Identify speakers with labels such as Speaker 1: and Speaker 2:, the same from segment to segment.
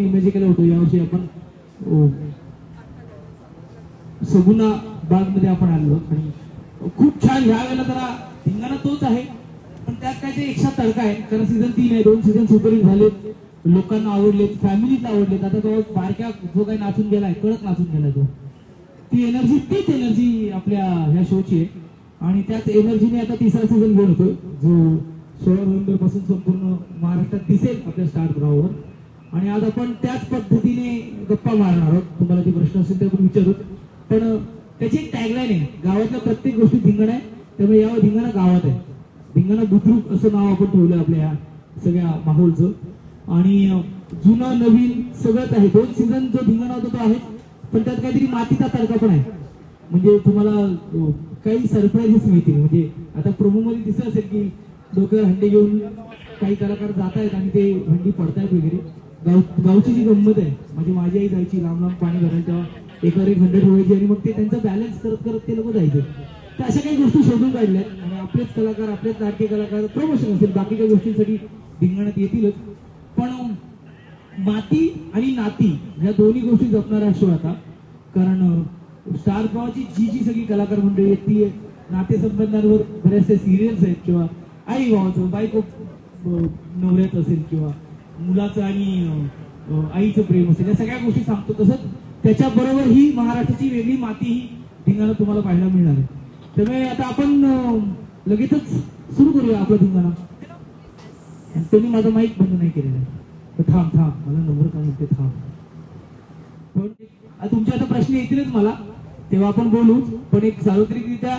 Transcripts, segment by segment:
Speaker 1: आपण इमेज केलं होतं यावर्षी आपण. सगुना बागमध्ये आपण आलो आणि खूप छान ह्या वेळेला जरा धिंगाणा तोच आहे. पण त्यात काय ते एकशा तडका आहे. कारण सीझन तीन आहे दोन सीझन सुपरहिट झालेत. लोकांना आवडलेत फॅमिलीला आवडलेत. आता तो बारक्या जो काही नाचून गेलाय कळत नाचून गेलाय तो. ती एनर्जी तीच एनर्जी आपल्या ह्या शोची आहे. आणि त्याच एनर्जीने आता तिसरा सीझन घेऊन होतो जो सोळा नोव्हेंबरपासून संपूर्ण महाराष्ट्रात दिसेल आपल्या स्टार ग्राउंडवर आणि आज आपण त्याच पद्धतीने गप्पा मारणार आहोत. तुम्हाला जे प्रश्न असेल ते आपण विचारू. पण त्याची एक टॅगलाईन आहे. गावातल्या प्रत्येक गोष्टी धिंगण आहे त्यामुळे यावर धिंगाणा गावात आहे. धिंगाणा बुद्रुक असं नाव आपण ठेवलं आपल्या ह्या सगळ्या माहोलचं. आणि जुना जुनं नवीन सगळंच आहे. दोन सीझन जो धिंगाणा होता तो आहे पण त्यात काहीतरी मातीचा तडका पण आहे. म्हणजे तुम्हाला काही सरप्राईजेस मिळतील. म्हणजे आता प्रोमो मध्ये दिसत असेल की डोक्यावर हंडी घेऊन काही कलाकार जात आहेत आणि ते हंडी पडतायत वगैरे. गाव गावची जी गंमत आहे म्हणजे माझी आई जायची लांब लांब पाणी भरायला तेव्हा एकावर एक हंड्रेड व्हायची आणि मग ते त्यांचा बॅलन्स करत करत ते लोक जायचे. तर अशा काही गोष्टी शोधून काढल्यात आणि आपलेच कलाकार आपलेच नाट्य कलाकार प्रमोशन असेल बाकी काही गोष्टींसाठी धिंगाण्यात येतीलच. पण माती आणि नाती ह्या दोन्ही गोष्टी जपणारा शो आता. कारण स्टार प्रवाची जी जी सगळी कलाकार मंडळी आहेत ती नातेसंबंधांवर बरेचसे सिरियल्स आहेत किंवा आई भावाचं बायको नवऱ्यात असेल किंवा मुलाचं आणि आईचं प्रेम असेल या सगळ्या गोष्टी सांगतो. तसंच त्याच्याबरोबर ही महाराष्ट्राची वेगळी माती ही धिंगाणा तुम्हाला पाहायला मिळणार आहे. त्यामुळे आता आपण लगेचच सुरू करूया आपला धिंगाणा. तुम्ही माझं माईक बंद नाही केलेला आहे. तर थांब थांब. मला नंबर का म्हणते थांब. पण तुमचे आता प्रश्न येतीलच मला. तेव्हा आपण बोलू. पण एक सार्वत्रिकरित्या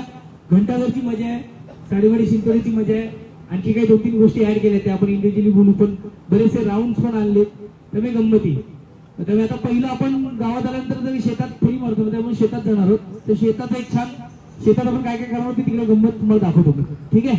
Speaker 1: घंटाघरची मजा आहे साडेवाडी शिंतोडीची मजा आहे आणखी काही दोन तीन गोष्टी ऍड केल्या त्या आपण इंडिव्हिज्युअली बोलू पण बरेचसे राऊंड पण आणले त्यामुळे गंमती. त्यामुळे आता पहिलं आपण गावात आल्यानंतर जरी शेतात फेरी मारतो त्यामुळे शेतात जाणार आहोत. तर शेतात एक छान शेतात आपण काय काय करणार आहोत ते तिकडे गंमत तुम्हाला दाखवतो ठीक आहे?